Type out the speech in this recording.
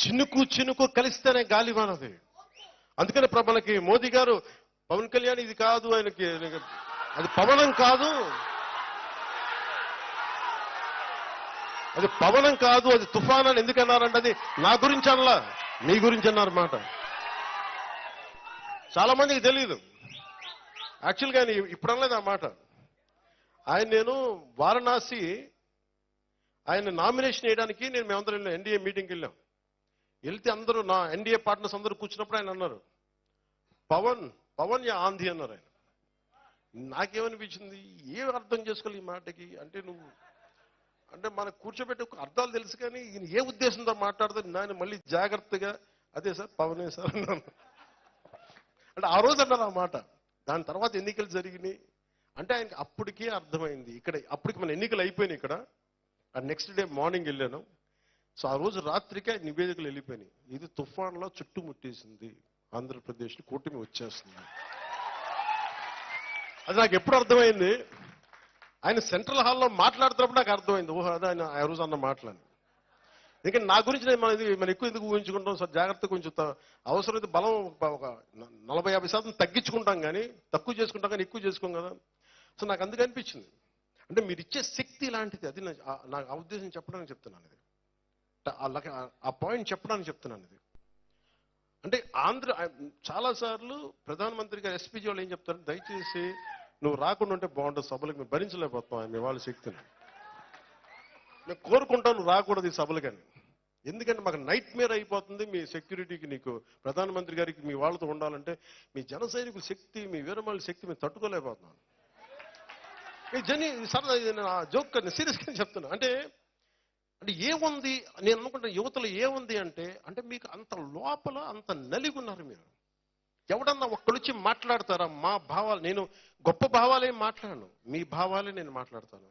చినుకు చినుకు కలిస్తేనే గాలి మనది. అందుకని ప్ర- మనకి మోదీ గారు పవన్ కళ్యాణ్ ఇది కాదు ఆయనకి అది పవనం కాదు. అది పవనం కాదు అది తుఫాన్ అని ఎందుకన్నారంటే అది నా గురించి అనలా మీ గురించి అన్నారు మాట. చాలా మందికి తెలియదు యాక్చువల్గా ఆయన ఇప్పుడు అనలేదు ఆ మాట. ఆయన నేను వారణాసి ఆయన నామినేషన్ వేయడానికి నేను మేమందరం వెళ్ళాం ఎన్డీఏ మీటింగ్కి వెళ్ళాం. వెళ్తే అందరూ నా ఎన్డీఏ పార్ట్నర్స్ అందరూ కూర్చున్నప్పుడు ఆయన అన్నారు పవన్ పవన్ యా ఆంధీ అన్నారు ఆయన. నాకేమనిపించింది? ఏం అర్థం చేసుకోవాలి ఈ మాటకి? అంటే నువ్వు అంటే మనకు కూర్చోబెట్టి ఒక అర్థాలు తెలుసు కానీ ఈయన ఏ ఉద్దేశంతో మాట్లాడుతుంది నాయన మళ్ళీ జాగ్రత్తగా అదే సార్ పవనే సార్ అన్నాను అంటే ఆ రోజు అన్నారు ఆ మాట. దాని తర్వాత ఎన్నికలు జరిగినాయి. అంటే ఆయనకి అప్పటికే అర్థమైంది. ఇక్కడ అప్పటికి మన ఎన్నికలు అయిపోయినాయి ఇక్కడ. ఆ నెక్స్ట్ డే మార్నింగ్ వెళ్ళాను. సో ఆ రోజు రాత్రికే నివేదికలు వెళ్ళిపోయినాయి. ఇది తుఫాన్లో చుట్టుముట్టేసింది ఆంధ్రప్రదేశ్ కూటమి వచ్చేస్తుంది. అది నాకు ఎప్పుడు అర్థమైంది? ఆయన సెంట్రల్ హాల్లో మాట్లాడుతున్నప్పుడు నాకు అర్థమైంది. ఊహ అదే ఆయన ఆ రోజు అన్న మాట్లాడి ఎందుకంటే నా గురించి నేను మన ఇది మనం ఎక్కువ ఎందుకు ఊహించుకుంటాం? సార్ జాగ్రత్త కొంచెం త- అవసరమైతే బలం ఒక నలభై యాభై శాతం తగ్గించుకుంటాం కానీ తక్కువ చేసుకుంటాం కానీ ఎక్కువ చేసుకోం కదా. సో నాకు అందుకు అనిపించింది అంటే మీరు ఇచ్చే శక్తి లాంటిది. అది నా- నాకు ఆ ఉద్దేశం చెప్పడానికి చెప్తున్నాను ఇది. ఆ పాయింట్ చెప్పడానికి చెప్తున్నాను ఇది. అంటే ఆంధ్ర చాలా సార్లు ప్రధానమంత్రి గారు ఎస్పీజీ వాళ్ళు ఏం చెప్తారు? దయచేసి నువ్వు రాకుండా ఉంటే బాగుంటుంది సభలకు మేము భరించలేకపోతాం మీ వాళ్ళ శక్తిని. నేను కోరుకుంటా నువ్వు రాకూడదు ఈ సభలు కానీ ఎందుకంటే మాకు నైట్ మేర్ అయిపోతుంది మీ సెక్యూరిటీకి నీకు ప్రధానమంత్రి గారికి మీ వాళ్ళతో ఉండాలంటే మీ జన సైనికుల శక్తి మీ వీరమాల శక్తి మేము తట్టుకోలేకపోతున్నాను జని సరదా ఇది నేను జోక్ సీరియస్గా చెప్తున్నా. అంటే అంటే ఏముంది? నేను అనుకుంటా యువతలో ఏముంది అంటే అంటే మీకు అంత లోపల అంత నలిగి ఉన్నారు మీరు. ఎవడన్నా ఒక్కడొచ్చి మాట్లాడతారా? మా భావాలు నేను గొప్ప భావాలేం మాట్లాడను. మీ భావాలే నేను మాట్లాడతాను.